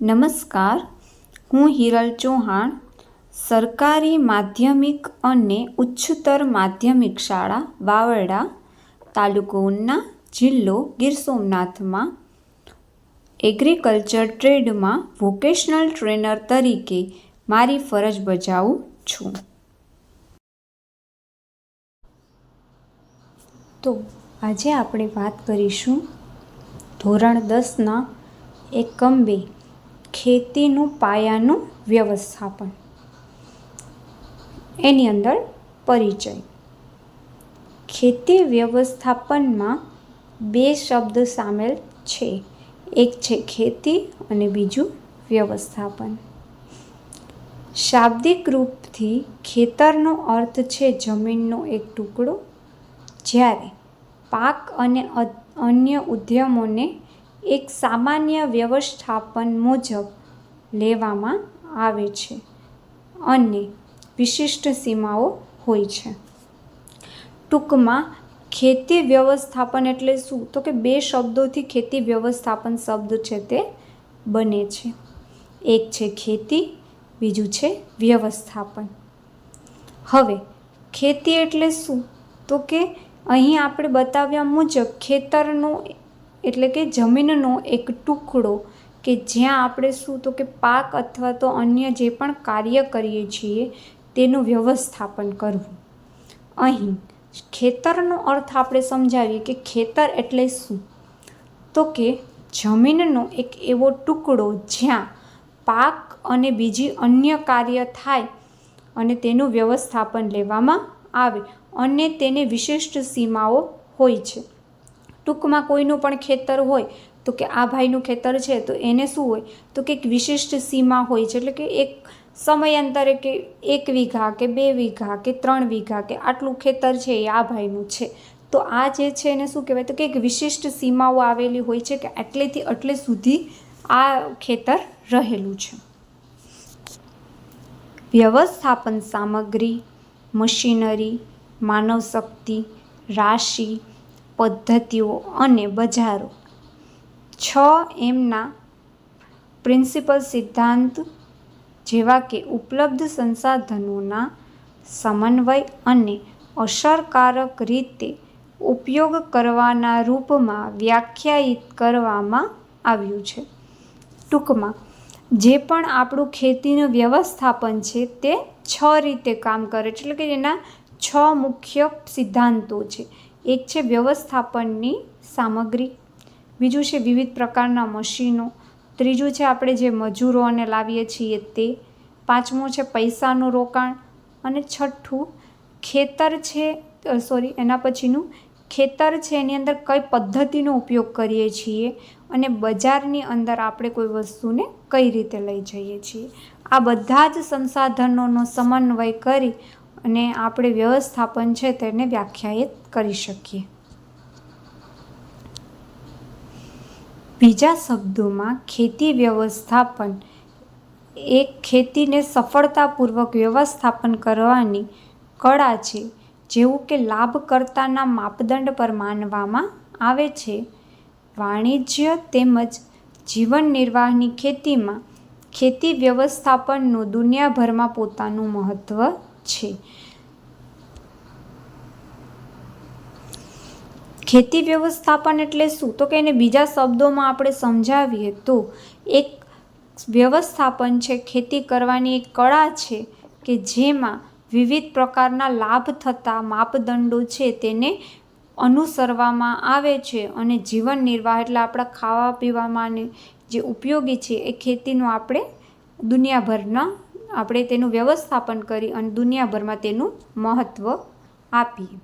નમસ્કાર, હું હિરલ ચૌહાણ, સરકારી માધ્યમિક અને ઉચ્ચતર માધ્યમિક શાળા વાવરડા તાલુકો ઉના જિલ્લો ગીર સોમનાથમાં એગ્રીકલ્ચર ટ્રેડમાં વોકેશનલ ટ્રેનર તરીકે મારી ફરજ બજાવું છું. તો આજે આપણે વાત કરીશું ધોરણ દસના એકમ બે. ખેતીનું પાયાનું વ્યવસ્થાપન. એની અંદર પરિચય. ખેતી વ્યવસ્થાપનમાં બે શબ્દ સામેલ છે. એક છે ખેતી અને બીજું વ્યવસ્થાપન. શાબ્દિક રૂપથી ખેતરનો અર્થ છે જમીનનો એક ટુકડો. જ્યારે પાક અને અન્ય ઉદ્યમોને એક સામાન્ય વ્યવસ્થાપન મુજબ લેવામાં આવે છે અને વિશિષ્ટ સીમાઓ હોય છે. ટૂંકમાં, ખેતી વ્યવસ્થાપન એટલે શું? તો કે બે શબ્દોથી ખેતી વ્યવસ્થાપન શબ્દ છે તે બને છે. એક છે ખેતી, બીજું છે વ્યવસ્થાપન. હવે, ખેતી એટલે શું? તો કે અહીં આપણે બતાવ્યા મુજબ ખેતરનો એટલે કે જમીનનો એક ટુકડો કે જ્યાં આપણે શું તો કે પાક અથવા તો અન્ય જે પણ કાર્ય કરીએ છીએ, તેનું વ્યવસ્થાપન કરવું. અહીં, ખેતરનો અર્થ આપણે સમજાવીએ કે ખેતર એટલે શું? તો કે જમીનનો એક એવો ટુકડો જ્યાં પાક અને બીજી અન્ય કાર્ય થાય અને તેનું વ્યવસ્થાપન લેવામાં આવે અને તેને વિશિષ્ટ સીમાઓ હોય છે. ટૂંકમાં કોઈનું પણ ખેતર હોય તો કે આ ભાઈનું ખેતર છે તો એને શું હોય? તો કે એક વિશિષ્ટ સીમા હોય છે. એટલે કે એક સમયાંતરે કે એક વીઘા કે બે વીઘા કે ત્રણ વીઘા કે આટલું ખેતર છે એ આ ભાઈનું છે. તો આ જે છે એને શું કહેવાય? તો કે એક વિશિષ્ટ સીમાઓ આવેલી હોય છે કે આટલેથી આટલે સુધી આ ખેતર રહેલું છે. વ્યવસ્થાપન સામગ્રી, મશીનરી માનવ શક્તિ રાશિ પદ્ધતિઓ અને બજારો. છ એમના પ્રિન્સિપલ સિદ્ધાંત જેવા કે ઉપલબ્ધ સંસાધનોના સમન્વય અને અસરકારક રીતે ઉપયોગ કરવાના રૂપમાં વ્યાખ્યાયિત કરવામાં આવ્યું છે. ટૂંકમાં, જે પણ આપણું ખેતીનું વ્યવસ્થાપન છે તે છ રીતે કામ કરે છે. એટલે કે એના છ મુખ્ય સિદ્ધાંતો છે. એક છે વ્યવસ્થાપનની સામગ્રી, બીજું છે વિવિધ પ્રકારના મશીનો, ત્રીજું છે આપણે જે મજૂરોને લાવીએ છીએ તે, પાંચમું છે પૈસાનું રોકાણ અને છઠ્ઠું ખેતર છે સોરી એના પછીનું ખેતર છે એની અંદર કઈ પદ્ધતિનો ઉપયોગ કરીએ છીએ અને બજારની અંદર આપણે કોઈ વસ્તુને કઈ રીતે લઈ જઈએ છીએ. આ બધા જ સંસાધનોનો સમન્વય કરી અને આપણે વ્યવસ્થાપન છે તેને વ્યાખ્યાયિત કરી શકીએ. બીજા શબ્દોમાં ખેતી વ્યવસ્થાપન એક ખેતીને સફળતાપૂર્વક વ્યવસ્થાપન કરવાની કળા છે, જેવું કે લાભકર્તાના માપદંડ પર માનવામાં આવે છે. વાણિજ્ય તેમજ જીવન નિર્વાહની ખેતીમાં ખેતી વ્યવસ્થાપનનું દુનિયાભરમાં પોતાનું મહત્ત્વ છે. ખેતી વ્યવસ્થાપન એટલે શું? તો કે એને બીજા શબ્દોમાં આપણે સમજાવીએ તો એક વ્યવસ્થાપન છે, ખેતી કરવાની એક કળા છે કે જેમાં વિવિધ પ્રકારના લાભ થતા માપદંડો છે તેને અનુસરવામાં આવે છે અને જીવન નિર્વાહ એટલે આપણા ખાવા પીવામાં જે ઉપયોગી છે એ ખેતીનું આપણે દુનિયાભરના આપણે તેનું વ્યવસ્થાપન કરી અને દુનિયાભરમાં તેનું મહત્ત્વ આપીએ.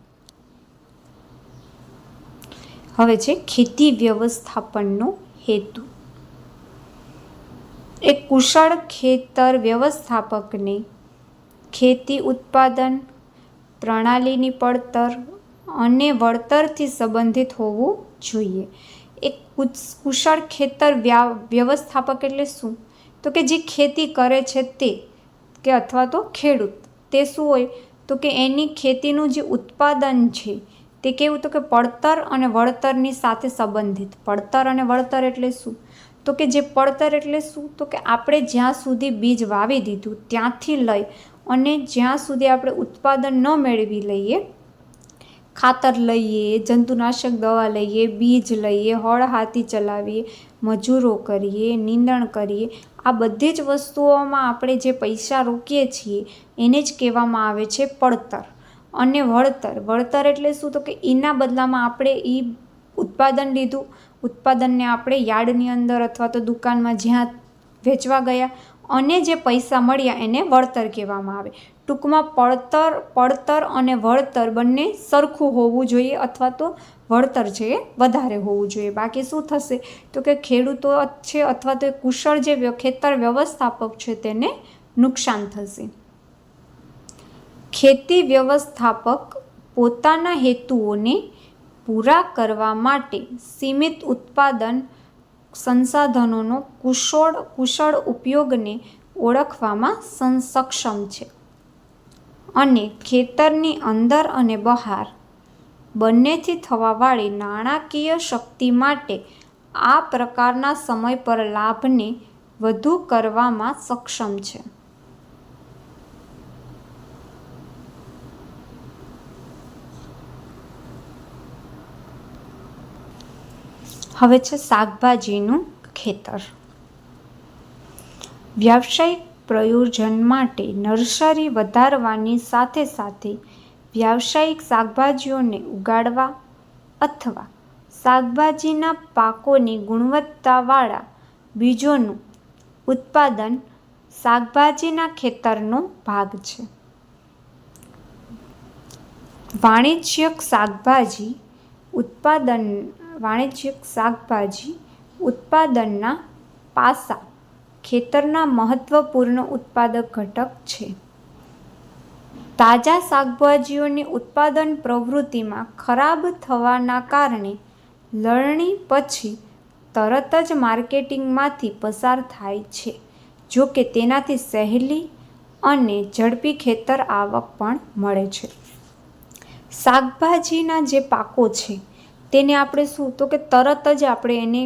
હવે છે ખેતી વ્યવસ્થાપનનો હેતુ. એક કુશળ ખેતર વ્યવસ્થાપકને ખેતી ઉત્પાદન પ્રણાલીની પડતર અને વળતરથી સંબંધિત હોવું જોઈએ. એક કુશળ ખેતર વ્યવસ્થાપક એટલે શું? તો કે જે ખેતી કરે છે તે કે અથવા તો ખેડૂત. તે શું હોય? તો કે એની ખેતીનું જે ઉત્પાદન છે, તે કેવું? તો કે પડતર અને વળતરની સાથે સંબંધિત. પડતર અને વળતર એટલે શું? તો કે જે પડતર એટલે શું? તો કે આપણે જ્યાં સુધી બીજ વાવી દીધું ત્યાંથી લઈ અને જ્યાં સુધી આપણે ઉત્પાદન ન મેળવી લઈએ ખાતર લઈએ, જંતુનાશક દવા લઈએ, બીજ લઈએ, હળ હાથી ચલાવીએ, મજૂરો કરીએ, નીંદણ કરીએ, આ બધી જ વસ્તુઓમાં આપણે જે પૈસા રોકીએ છીએ, એને જ કહેવામાં આવે છે પડતર અને વળતર વળતર એટલે શું? તો કે એના બદલામાં આપણે એ ઉત્પાદન લીધું, ઉત્પાદનને આપણે યાર્ડની અંદર અથવા તો દુકાનમાં જ્યાં વેચવા ગયા, અને જે પૈસા મળ્યા એને વળતર કહેવામાં આવે. ટૂંકમાં પડતર પડતર અને વળતર બંને સરખું હોવું જોઈએ અથવા તો વળતર છે એ વધારે હોવું જોઈએ. બાકી શું થશે? તો કે ખેડૂતો છે અથવા તો કુશળ જે ખેતર વ્યવસ્થાપક છે તેને નુકસાન થશે. ખેતી વ્યવસ્થાપક પોતાના હેતુઓને પૂરા કરવા માટે સીમિત ઉત્પાદન સંસાધનોનો કુશળ કુશળ ઉપયોગને ઓળખવામાં સક્ષમ છે. અને ખેતરની અંદર અને બહાર. બંનેથી થવાવાળી નાણાકીય શક્તિ માટે આ પ્રકારના સમય પર લાભને વધુ કરવામાં સક્ષમ છે. હવે છે શાકભાજીનું ખેતર. વ્યાવસાયિક પ્રયોજન માટે નર્સરી વધારવાની સાથે સાથે વ્યાવસાયિક શાકભાજીઓને ઉગાડવા અથવા શાકભાજીના પાકોની ગુણવત્તાવાળા બીજોનું ઉત્પાદન શાકભાજીના ખેતરનો ભાગ છે. વાણિજ્યક શાકભાજી ઉત્પાદન, વાણિજ્યક શાકભાજી ઉત્પાદનના પાસા ખેતરના મહત્વપૂર્ણ ઉત્પાદક ઘટક છે. તાજા શાકભાજીઓની ઉત્પાદન પ્રવૃત્તિમાં ખરાબ થવાના કારણે લણણી પછી તરત જ માર્કેટિંગમાંથી પસાર થાય છે, જો કે તેનાથી સહેલી અને ઝડપી ખેતર આવક પણ મળે છે. શાકભાજીના જે પાકો છે, તેને આપણે શું? તો કે તરત જ આપણે એને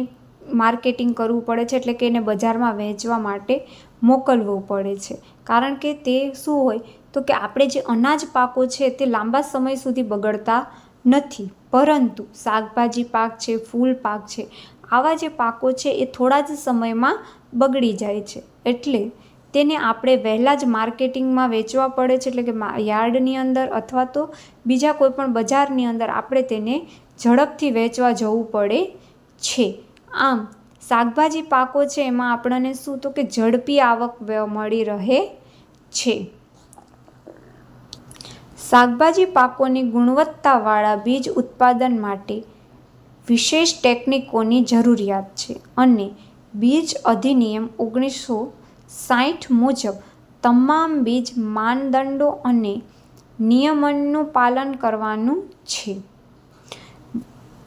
માર્કેટિંગ કરવું પડે છે એટલે કે એને બજારમાં વેચવા માટે મોકલવું પડે છે. કારણ કે તે શું હોય તો કે આપણે જે અનાજ પાકો છે તે લાંબા સમય સુધી બગડતા નથી. પરંતુ શાકભાજી પાક છે, ફૂલ પાક છે, આવા જે પાકો છે એ થોડા જ સમયમાં બગડી જાય છે. એટલે તેને આપણે વહેલા જ માર્કેટિંગમાં વેચવા પડે છે એટલે કે યાર્ડની અંદર અથવા તો બીજા કોઈ પણ બજારની અંદર આપણે તેને ઝડપથી વેચવા જવું પડે છે. આમ, શાકભાજી પાકો છે, એમાં આપણને શું તો કે ઝડપી આવક મળી રહે છે. શાકભાજી પાકોની ગુણવત્તાવાળા બીજ ઉત્પાદન માટે વિશેષ ટેકનિકોની જરૂરિયાત છે અને બીજ અધિનિયમ ઓગણીસો સાઠ મુજબ તમામ બીજ માનદંડો અને નિયમનનું પાલન કરવાનું છે.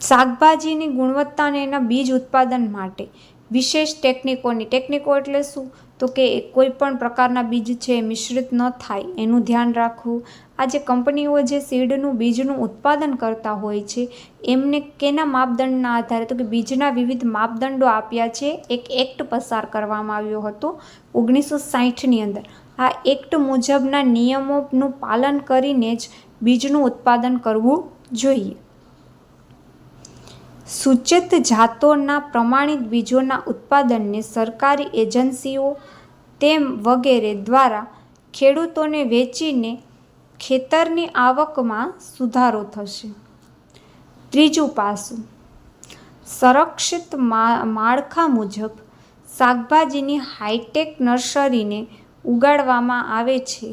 શાકભાજીની ગુણવત્તા અને એના બીજ ઉત્પાદન માટે. વિશેષ ટેકનિકોની, ટેકનિકો એટલે શું? તો કે કોઈ પણ પ્રકારના બીજ છે મિશ્રિત ન થાય, એનું ધ્યાન રાખવું. આ જે કંપનીઓ જે સીડનું, બીજનું ઉત્પાદન કરતા હોય છે, એમને કેના માપદંડના આધારે, તો કે બીજના વિવિધ માપદંડો આપ્યા છે, એક એક્ટ પસાર કરવામાં આવ્યો હતો ઓગણીસો સાઠની અંદર. આ એક્ટ મુજબના નિયમોનું પાલન કરીને જ બીજનું ઉત્પાદન કરવું જોઈએ. સૂચિત જાતોના પ્રમાણિત બીજોના ઉત્પાદનને સરકારી એજન્સીઓ તેમ વગેરે દ્વારા ખેડૂતોને વેચીને ખેતરની આવકમાં સુધારો થશે. ત્રીજું પાસું. સંરક્ષિત માળખા મુજબ શાકભાજીની હાઈટેક નર્સરીને ઉગાડવામાં આવે છે,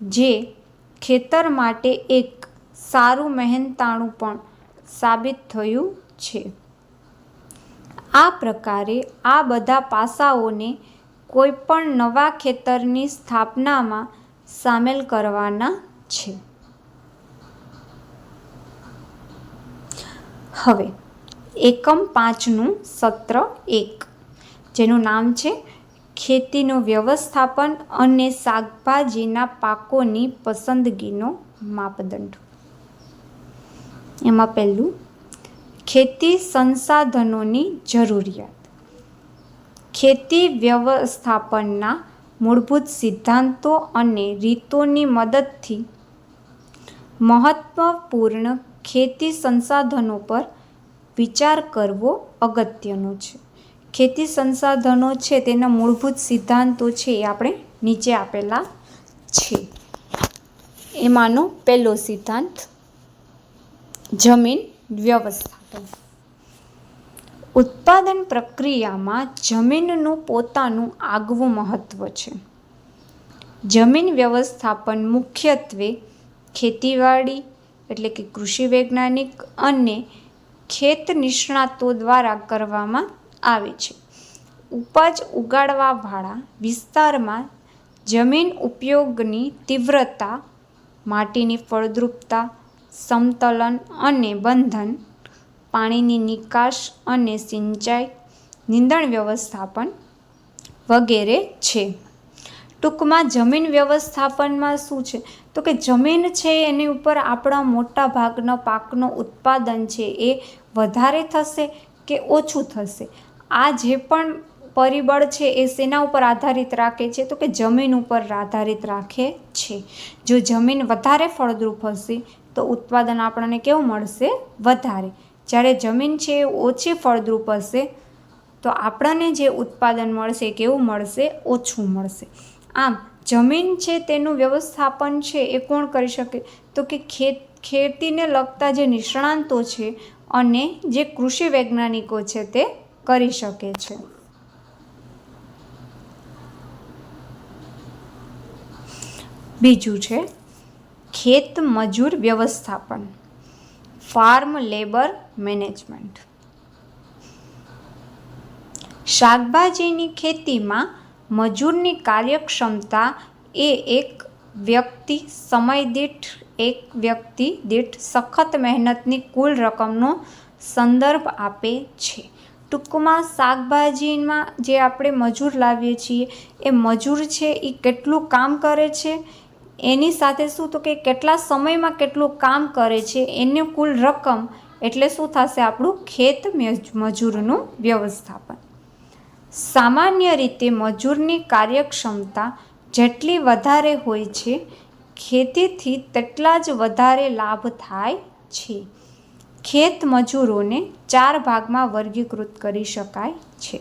જે ખેતર માટે એક સારું મહેનતાણું પણ સાબિત થયું છે. આ પ્રકારે આ બધા પાસાઓને કોઈપણ નવા ખેતરની સ્થાપનામાં સામેલ કરવાના છે. હવે, એકમ પાંચનું સત્ર એક, જેનું નામ છે ખેતીનું વ્યવસ્થાપન અને શાકભાજીના પાકોની પસંદગીનો માપદંડ. એમાં પહેલું ખેતી સંસાધનોની જરૂરિયાત. ખેતી વ્યવસ્થાપનના મૂળભૂત સિદ્ધાંતો અને રીતોની મદદથી મહત્વપૂર્ણ ખેતી સંસાધનો પર વિચાર કરવો અગત્યનો છે. ખેતી સંસાધનો છે તેના મૂળભૂત સિદ્ધાંતો છે એ આપણે નીચે આપેલા છે. એમાંનો પહેલો સિદ્ધાંત જમીન વ્યવસ્થાપન. ઉત્પાદન પ્રક્રિયામાં જમીનનું પોતાનું આગવું મહત્ત્વ છે. જમીન વ્યવસ્થાપન મુખ્યત્વે ખેતીવાડી, એટલે કે કૃષિ વૈજ્ઞાનિક અને ખેત નિષ્ણાતો દ્વારા કરવામાં આવે છે. ઉપજ ઉગાડવાવાળા વિસ્તારમાં જમીન ઉપયોગની તીવ્રતા, માટીની ફળદ્રુપતા સમતલન અને બંધન, પાણીની નિકાસ અને સિંચાઈ, નીંદણ વ્યવસ્થાપન વગેરે છે. ટૂંકમાં જમીન વ્યવસ્થાપનમાં શું છે? તો કે જમીન છે એની ઉપર આપણા મોટા ભાગના પાકનો ઉત્પાદન છે એ વધારે થશે કે ઓછું થશે? આ જે પણ પરિબળ છે એ શેના ઉપર આધારિત રાખે છે? તો કે જમીન ઉપર આધારિત રાખે છે. જો જમીન વધારે ફળદ્રુપ હશે તો ઉત્પાદન આપણને કેવું મળશે? વધારે. જ્યારે જમીન છે એ ઓછી ફળદ્રુપ હશે, તો આપણને જે ઉત્પાદન મળશે કેવું મળશે? ઓછું મળશે. આમ, જમીન છે તેનું વ્યવસ્થાપન છે એ કોણ કરી શકે? તો કે ખેત, ખેતીને લગતા જે નિષ્ણાંતો છે અને જે કૃષિ વૈજ્ઞાનિકો છે તે કરી શકે છે. બીજું છે ખેત મજૂર વ્યવસ્થાપન. Farm labour management. શાકભાજીની ખેતીમાં મજૂરની કાર્યક્ષમતા એ એક વ્યક્તિ સમય દીઠ, એક વ્યક્તિ દીઠ સખત મહેનતની કુલ રકમનો સંદર્ભ આપે છે. ટૂંકમાં શાકભાજીમાં જે આપણે મજૂર લાવીએ છીએ, એ મજૂર છે એ કેટલું કામ કરે છે એની સાથે શું તો કે કેટલા સમયમાં કેટલું કામ કરે છે, એની કુલ રકમ એટલે શું થશે આપણું ખેત મજૂરનું વ્યવસ્થાપન. સામાન્ય રીતે મજૂરની કાર્યક્ષમતા જેટલી વધારે હોય છે, ખેતીથી તેટલા જ વધારે લાભ થાય છે. ખેત મજૂરોને ચાર ભાગમાં વર્ગીકૃત કરી શકાય છે.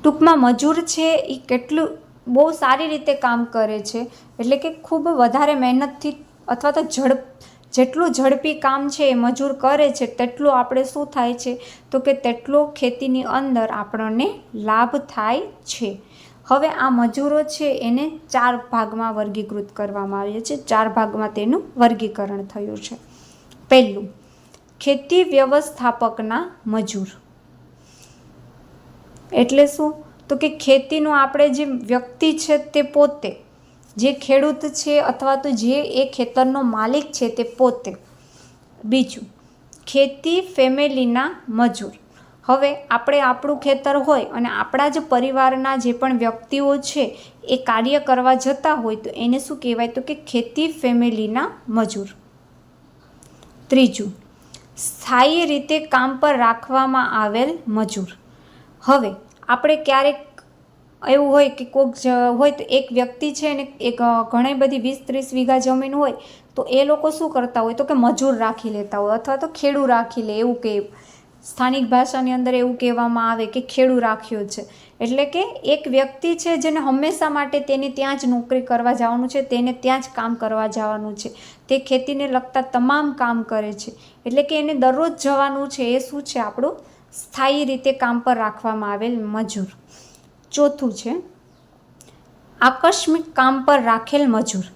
ટૂંકમાં મજૂર છે એ કેટલું, બહુ સારી રીતે કામ કરે છે એટલે કે ખૂબ વધારે મહેનતથી અથવા તો ઝડપ, જેટલું ઝડપી કામ છે એ મજૂર કરે છે, તેટલું આપણે શું થાય છે? તો કે તેટલો ખેતીની અંદર આપણને લાભ થાય છે. હવે આ મજૂરો છે એને ચાર ભાગમાં વર્ગીકૃત કરવામાં આવ્યા છે. ચાર ભાગમાં તેનું વર્ગીકરણ થયું છે. પહેલું, ખેતી વ્યવસ્થાપકના મજૂર. એટલે શું? તો કે ખેતીનું આપણે જે વ્યક્તિ છે તે પોતે જે ખેડૂત છે અથવા તો જે એ ખેતરનો માલિક છે તે પોતે. બીજું, ખેતી ફેમિલીના મજૂર. હવે આપણે આપણું ખેતર હોય અને આપણા જ પરિવારના જે પણ વ્યક્તિઓ છે એ કાર્ય કરવા જતા હોય તો એને શું કહેવાય તો કે ખેતી ફેમિલીના મજૂર. ત્રીજું, સ્થાયી રીતે કામ પર રાખવામાં આવેલ મજૂર. હવે આપણે ક્યારેક એવું હોય કે કોઈક હોય તો એક વ્યક્તિ છે ને એક ઘણી બધી વીસ ત્રીસ વીઘા જમીન હોય તો એ લોકો શું કરતા હોય તો કે મજૂર રાખી લેતા હોય અથવા તો ખેડૂ રાખી લે એવું કે સ્થાનિક ભાષાની અંદર એવું કહેવામાં આવે કે ખેડૂ રાખ્યો છે. એટલે કે એક વ્યક્તિ છે જેને હંમેશા માટે તેને ત્યાં જ નોકરી કરવા જવાનું છે, તેને ત્યાં જ કામ કરવા જવાનું છે. તે ખેતીને લગતા તમામ કામ કરે છે. એટલે કે એને દરરોજ જવાનું છે એ શું છે આપણું? સ્થાયી રીતે કામ પર રાખવામાં આવેલ મજૂર. ચોથું છે, આકસ્મિક કામ પર રાખેલ મજૂર.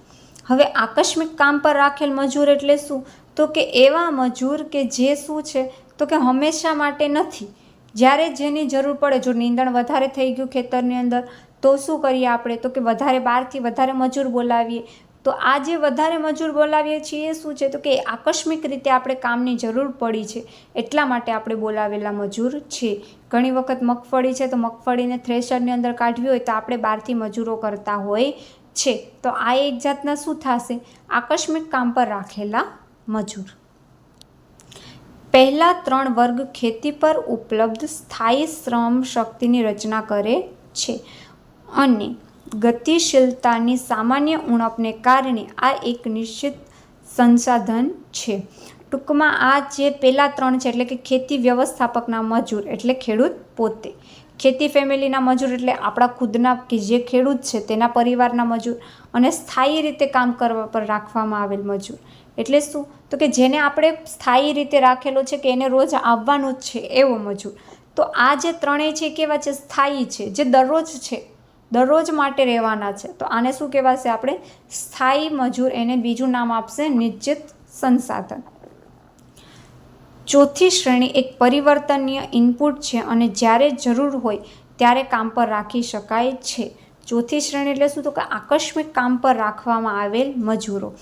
હવે આકસ્મિક કામ પર રાખેલ મજૂર એટલે શું? તો કે એવા મજૂર કે જે શું છે? તો કે હંમેશા માટે નથી. જ્યારે જેની જરૂર પડે, જો નીંદણ વધારે થઈ ગયું ખેતરની અંદર, તો શું કરીએ આપણે? તો કે વધારે બહારથી વધારે મજૂર બોલાવીએ. તો આ જે વધારે મજૂર બોલાવીએ છીએ શું છે? તો કે આકસ્મિક રીતે આપણે કામની જરૂર પડી છે, એટલા માટે આપણે બોલાવેલા મજૂર છે. ઘણી વખત મગફળી છે, તો મગફળીને થ્રેશરની અંદર કાઢવી હોય તો આપણે બહારથી મજૂરો કરતા હોય છે. તો આ એક જાતના શું થશે? આકસ્મિક કામ પર રાખેલા મજૂર. પહેલા ત્રણ વર્ગ ખેતી પર ઉપલબ્ધ સ્થાયી શ્રમ શક્તિની રચના કરે છે. અને ગતિશીલતાની સામાન્ય ઉણપને કારણે આ એક નિશ્ચિત સંસાધન છે. ટૂંકમાં આ જે પહેલાં ત્રણ છે, એટલે કે ખેતી વ્યવસ્થાપકના મજૂર, એટલે ખેડૂત પોતે. ખેતી ફેમિલીના મજૂર, એટલે આપણા ખુદના કે જે ખેડૂત છે, તેના પરિવારના મજૂર અને સ્થાયી રીતે કામ કરવા પર રાખવામાં આવેલ મજૂર. એટલે શું? તો કે જેને આપણે સ્થાયી રીતે રાખેલો છે કે એને રોજ આવવાનું જ છે એવો મજૂર. તો આ જે ત્રણેય છે કેવા છે? સ્થાયી છે. જે દરરોજ છે દરરોજ માટે રહેવાના છે. તો આને શું કહેવાશે આપણે? સ્થાયી મજૂર એને બીજું નામ આપશે નિશ્ચિત સંસાધન. ચોથી શ્રેણી એક પરિવર્તનીય ઇનપુટ છે અને જ્યારે જરૂર હોય ત્યારે કામ પર રાખી શકાય છે. ચોથી શ્રેણી એટલે શું? તો કે આકસ્મિક કામ પર રાખવામાં આવેલ મજૂરો.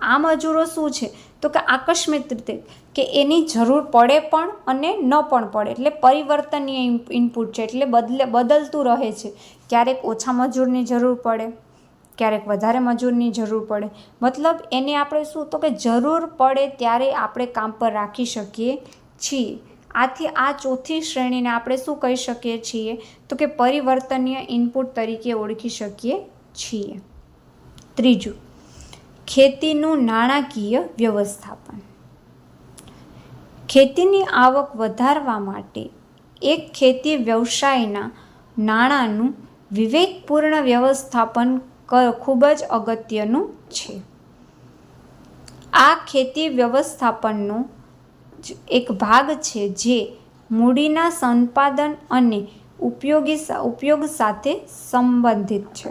આ મજૂરો શું છે? તો કે આકસ્મિક રીતે કે એની જરૂર પડે પણ અને ન પણ પડે. એટલે પરિવર્તનીય ઇનપુટ છે. એટલે બદલે, બદલતું રહે છે. ક્યારેક ઓછા મજૂરની જરૂર પડે, ક્યારેક વધારે મજૂરની જરૂર પડે. મતલબ એને આપણે શું, તો કે જરૂર પડે ત્યારે આપણે કામ પર રાખી શકીએ છીએ. આથી આ ચોથી શ્રેણીને આપણે શું કહી શકીએ છીએ? તો કે પરિવર્તનીય ઇનપુટ તરીકે ઓળખી શકીએ છીએ. ત્રીજું ખેતીનું નાણાકીય વ્યવસ્થાપન. ખેતીની આવક વધારવા માટે એક ખેતી વ્યવસાયના નાણાંનું વિવેકપૂર્ણ વ્યવસ્થાપન ખૂબ જ અગત્યનું છે. આ ખેતી વ્યવસ્થાપનનો એક ભાગ છે જે મૂડીના સંપાદન અને ઉપયોગી ઉપયોગ સાથે સંબંધિત છે.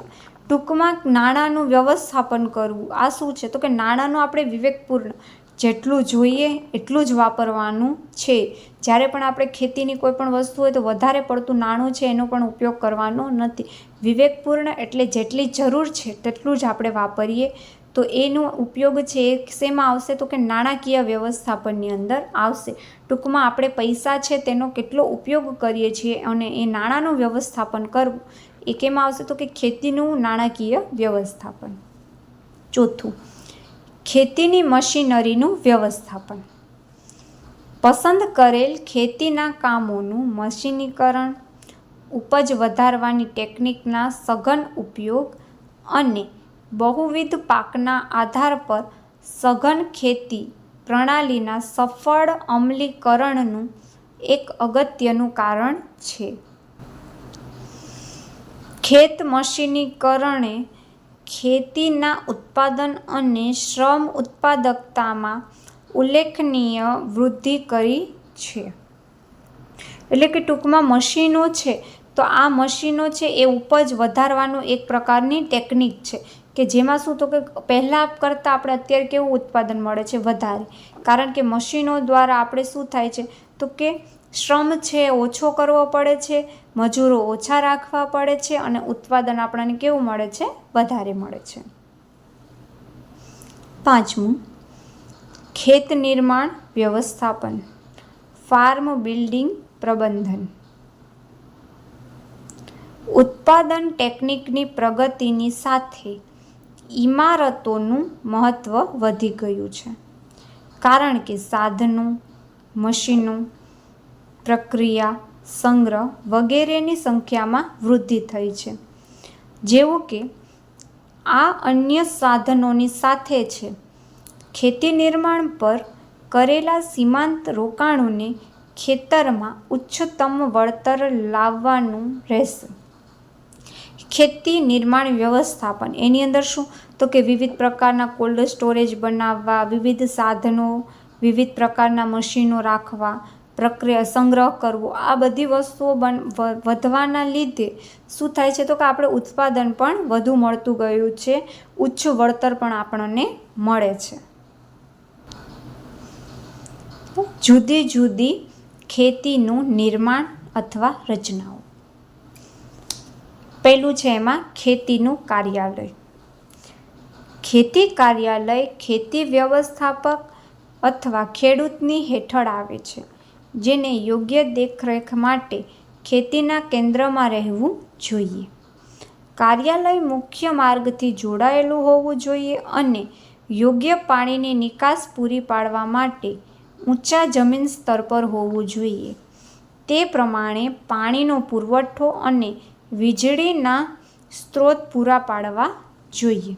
ટૂંકમાં નાણાંનું વ્યવસ્થાપન કરવું. આ શું છે? તો કે નાણાંનું આપણે વિવેકપૂર્ણ જેટલું જોઈએ એટલું જ વાપરવાનું છે. જ્યારે પણ આપણે ખેતીની કોઈ પણ વસ્તુ હોય તો વધારે પડતું નાણું છે એનો પણ ઉપયોગ કરવાનો નથી. વિવેકપૂર્ણ એટલે જેટલી જરૂર છે તેટલું જ આપણે વાપરીએ. તો એનો ઉપયોગ છે એ શેમાં આવશે? તો કે નાણાકીય વ્યવસ્થાપનની અંદર આવશે. ટૂંકમાં આપણે પૈસા છે તેનો કેટલો ઉપયોગ કરીએ છીએ અને એ નાણાંનું વ્યવસ્થાપન કરવું. એ કેમાં આવશે તો કે ખેતીનું નાણાકીય વ્યવસ્થાપન. ચોથું, ખેતીની મશીનરીનું વ્યવસ્થાપન. પસંદ કરેલ ખેતીના કામોનું મશીનીકરણ, ઉપજ વધારવાની ટેકનિકના સઘન ઉપયોગ અને બહુવિધ પાકના આધાર પર સઘન ખેતી પ્રણાલીના સફળ અમલીકરણનું એક અગત્યનું કારણ છે. ખેત મશીનીકરણે ખેતીના ઉત્પાદન અને શ્રમ ઉત્પાદકતામાં ઉલ્લેખનીય વૃદ્ધિ કરી છે. એટલે કે ટૂંકમાં મશીનો છે, તો આ મશીનો છે એ ઉપજ વધારવાનું એક પ્રકારની ટેકનિક છે, કે જેમાં શું તો કે પહેલાં કરતાં આપણે અત્યારે કેવું ઉત્પાદન મળે છે વધારે. કારણ કે મશીનો દ્વારા આપણે શું થાય છે, તો કે શ્રમ છે ઓછો કરવો પડે છે મજૂરો ઓછા રાખવા પડે છે અને ઉત્પાદન આપણને કેવું મળે છે? વધારે મળે છે. પાંચમું, ખેત નિર્માણ વ્યવસ્થાપન, ફાર્મ બિલ્ડિંગ પ્રબંધન. ઉત્પાદન ટેકનિકની પ્રગતિની સાથે ઇમારતોનું મહત્ત્વ વધી ગયું છે. કારણ કે સાધનો, મશીનો, પ્રક્રિયા સંગ્રહ વગેરેની સંખ્યામાં વૃદ્ધિ થઈ છે. જેવું કે, આ અન્ય સાધનોની સાથે છે. ખેતી નિર્માણ પર કરેલા સીમાંત રોકાણોને ખેતરમાં ઉચ્ચતમ વળતર લાવવાનું રહેશે. ખેતી નિર્માણ વ્યવસ્થાપન. એની અંદર શું? તો કે વિવિધ પ્રકારના કોલ્ડ સ્ટોરેજ બનાવવા, વિવિધ સાધનો, વિવિધ પ્રકારના મશીનો રાખવા પ્રક્રિયા સંગ્રહ કરવો. આ બધી વસ્તુઓ બન વધવાના લીધે શું થાય છે તો કે આપણે ઉત્પાદન પણ વધુ મળતું ગયું છે. ઉચ્ચ વળતર પણ આપણને મળે છે. જુદી જુદી ખેતીનું નિર્માણ અથવા રચનાઓ. પહેલું છે એમાં ખેતીનું કાર્યાલય. ખેતી કાર્યાલય ખેતી વ્યવસ્થાપક અથવા ખેડૂતની હેઠળ આવે છે. જેને યોગ્ય દેખરેખ માટે ખેતીના કેન્દ્રમાં રહેવું જોઈએ. કાર્યાલય મુખ્ય માર્ગથી જોડાયેલું હોવું જોઈએ અને યોગ્ય પાણીની નિકાસ પૂરી પાડવા માટે ઊંચા જમીન સ્તર પર હોવું જોઈએ. તે પ્રમાણે પાણીનો પુરવઠો અને વીજળીના સ્ત્રોત પૂરા પાડવા જોઈએ.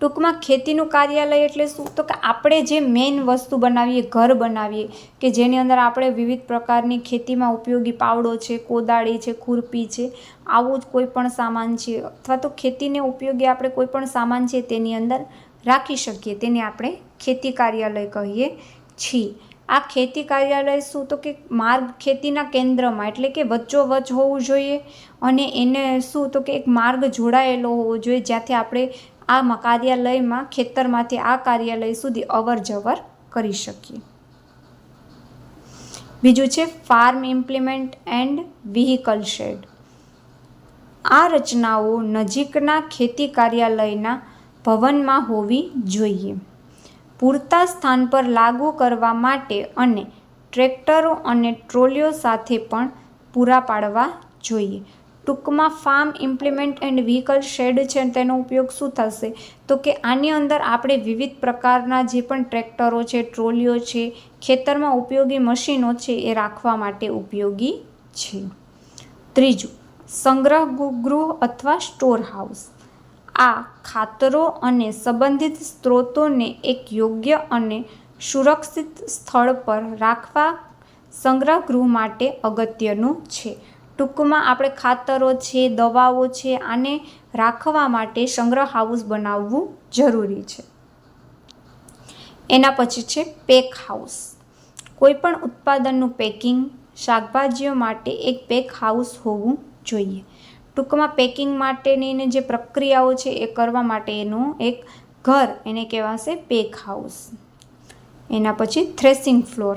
ટૂંકમાં ખેતીનું કાર્યાલય એટલે શું? તો કે આપણે જે મેઇન વસ્તુ બનાવીએ, ઘર બનાવીએ, કે જેની અંદર આપણે વિવિધ પ્રકારની ખેતીમાં ઉપયોગી પાવડો છે, કોદાળી છે, ખુરપી છે, આવું જ કોઈ પણ સામાન છે. અથવા તો ખેતીને ઉપયોગી આપણે કોઈ પણ સામાન છે તેની અંદર રાખી શકીએ, તેને આપણે ખેતી કાર્યાલય કહીએ છીએ. આ ખેતી કાર્યાલય શું? તો કે માર્ગ ખેતીના કેન્દ્રમાં, એટલે કે વચ્ચોવચ્ચ હોવું જોઈએ અને એને શું? તો કે એક માર્ગ જોડાયેલો હોવો જોઈએ, જ્યાંથી આપણે આ કાર્યાલયમાં ખેતરમાંથી આ કાર્યાલય સુધી અવર જવર કરી શકીએ. બીજું છે farm implement and vehicle shed. આ રચનાઓ નજીકના ખેતી કાર્યાલયના ભવનમાં હોવી જોઈએ. પૂરતા સ્થાન પર લાગુ કરવા માટે અને ટ્રેક્ટરો અને ટ્રોલીઓ સાથે પણ પૂરા પાડવા જોઈએ. ટૂંકમાં farm implement and vehicle shed છે તેનો ઉપયોગ શું થશે? તો કે આની અંદર આપણે વિવિધ પ્રકારના જે પણ ટ્રેક્ટરો છે ટ્રોલીઓ છે, ખેતરમાં ઉપયોગી મશીનો છે એ રાખવા માટે ઉપયોગી છે. ત્રીજું, સંગ્રહ ગૃહ અથવા સ્ટોર હાઉસ આ ખાતરો અને સંબંધિત સ્ત્રોતોને એક યોગ્ય અને સુરક્ષિત સ્થળ પર રાખવા સંગ્રહ ગૃહ માટે અગત્યનું છે. ટૂંકમાં આપણે ખાતરો છે, દવાઓ છે આને રાખવા માટે સંગ્રહ હાઉસ બનાવવું જરૂરી છે. એના પછી છે પેક હાઉસ. કોઈપણ ઉત્પાદનનું પેકિંગ શાકભાજીઓ માટે એક પેક હાઉસ હોવું જોઈએ. ટૂંકમાં પેકિંગ માટેની જે પ્રક્રિયાઓ છે એ કરવા માટેનું એક ઘર એને કહેવાશે પેક હાઉસ. એના પછી થ્રેસિંગ ફ્લોર.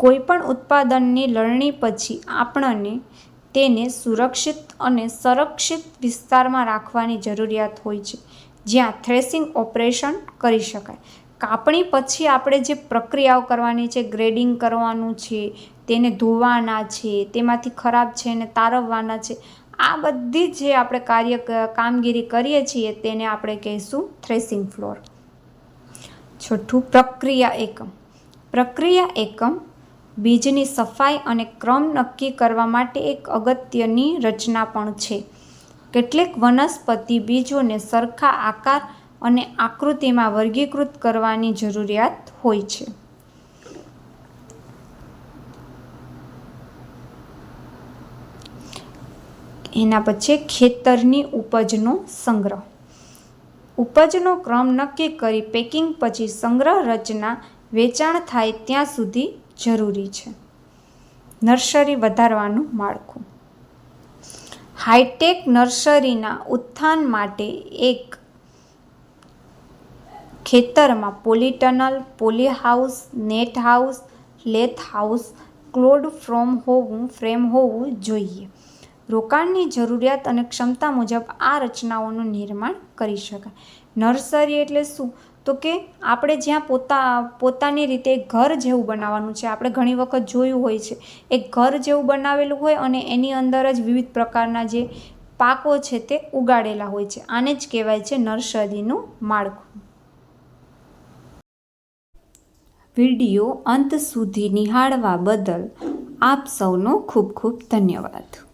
કોઈપણ ઉત્પાદનની લણણી પછી આપણને તેને સુરક્ષિત અને સંરક્ષિત વિસ્તારમાં રાખવાની જરૂરિયાત હોય છે, જ્યાં થ્રેસિંગ ઓપરેશન કરી શકાય. કાપણી પછી આપણે જે પ્રક્રિયાઓ કરવાની છે, ગ્રેડિંગ કરવાનું છે, તેને ધોવાના છે, તેમાંથી ખરાબ છે એને તારવવાના છે, આ બધી જે આપણે કાર્ય કામગીરી કરીએ છીએ તેને આપણે કહીશું થ્રેસિંગ ફ્લોર. છઠ્ઠું પ્રક્રિયા એકમ. પ્રક્રિયા એકમ બીજની સફાઈ અને ક્રમ નક્કી કરવા માટે એક અગત્યની રચના પણ છે. કેટલીક વનસ્પતિ બીજોને સરખા આકાર અને આકૃતિમાં વર્ગીકૃત કરવાની જરૂરિયાત હોય છે. એના પછી ખેતરની ઉપજનો સંગ્રહ. ઉપજનો ક્રમ નક્કી કરી પેકિંગ પછી સંગ્રહ રચના વેચાણ થાય ત્યાં સુધી જરૂરી છે. નર્સરી વધારવાનું માળખું. હાઈટેક નર્સરીના ઉત્થાન માટે એક ખેતરમાં polytunnel poly house net house lath house ક્લોડ from હોવું, ફ્રેમ હોવું જોઈએ. રોકાણની જરૂરિયાત અને ક્ષમતા મુજબ આ રચનાઓનું નિર્માણ કરી શકાય. નર્સરી એટલે શું? તો કે આપણે જ્યાં પોતા, પોતાની રીતે ઘર જેવું બનાવવાનું છે, આપણે ઘણી વખત જોયું હોય છે એક ઘર જેવું બનાવેલું હોય અને એની અંદર જ વિવિધ પ્રકારના જે પાકો છે તે ઉગાડેલા હોય છે. આને જ કહેવાય છે નર્સરીનું માળખું. વીડિયો અંત સુધી નિહાળવા બદલ આપ સૌનો ખૂબ ખૂબ ધન્યવાદ.